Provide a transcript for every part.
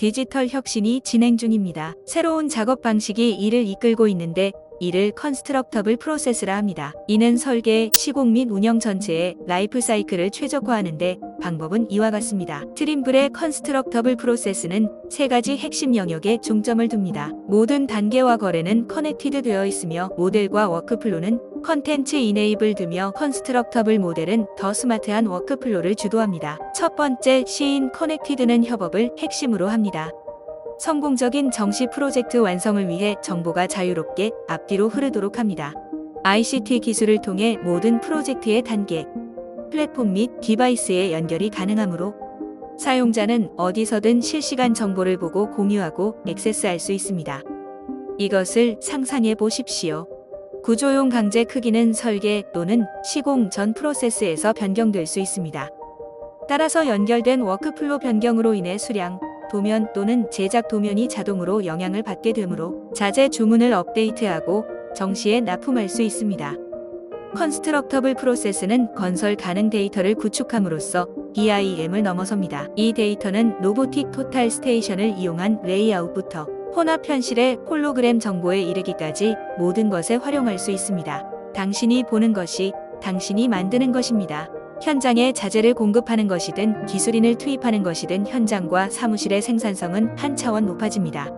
디지털 혁신이 진행 중입니다. 새로운 작업 방식이 이를 이끌고 있는데 이를 컨스트럭터블 프로세스라 합니다. 이는 설계, 시공 및 운영 전체의 라이프 사이클을 최적화하는데 방법은 이와 같습니다. 트림블의 컨스트럭터블 프로세스는 세 가지 핵심 영역에 중점을 둡니다. 모든 단계와 거래는 커넥티드 되어 있으며 모델과 워크플로는 컨텐츠 이네이블 드며 컨스트럭터블 모델은 더 스마트한 워크플로를 주도합니다. 첫 번째 시인 커넥티드는 협업을 핵심으로 합니다. 성공적인 정시 프로젝트 완성을 위해 정보가 자유롭게 앞뒤로 흐르도록 합니다. ICT 기술을 통해 모든 프로젝트의 단계, 플랫폼 및 디바이스의 연결이 가능하므로 사용자는 어디서든 실시간 정보를 보고 공유하고 액세스할 수 있습니다. 이것을 상상해 보십시오. 구조용 강제 크기는 설계 또는 시공 전 프로세스에서 변경될 수 있습니다. 따라서 연결된 워크플로 변경으로 인해 수량, 도면 또는 제작 도면이 자동으로 영향을 받게 되므로 자재 주문을 업데이트하고 정시에 납품할 수 있습니다. 컨스트럭터블 프로세스는 건설 가능 데이터를 구축함으로써 BIM을 넘어섭니다. 이 데이터는 로보틱 토탈 스테이션을 이용한 레이아웃부터 혼합 현실의 홀로그램 정보에 이르기까지 모든 것에 활용할 수 있습니다. 당신이 보는 것이 당신이 만드는 것입니다. 현장에 자재를 공급하는 것이든 기술인을 투입하는 것이든 현장과 사무실의 생산성은 한 차원 높아집니다.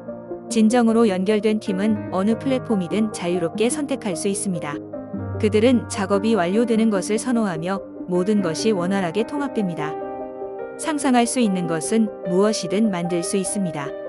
진정으로 연결된 팀은 어느 플랫폼이든 자유롭게 선택할 수 있습니다. 그들은 작업이 완료되는 것을 선호하며 모든 것이 원활하게 통합됩니다. 상상할 수 있는 것은 무엇이든 만들 수 있습니다.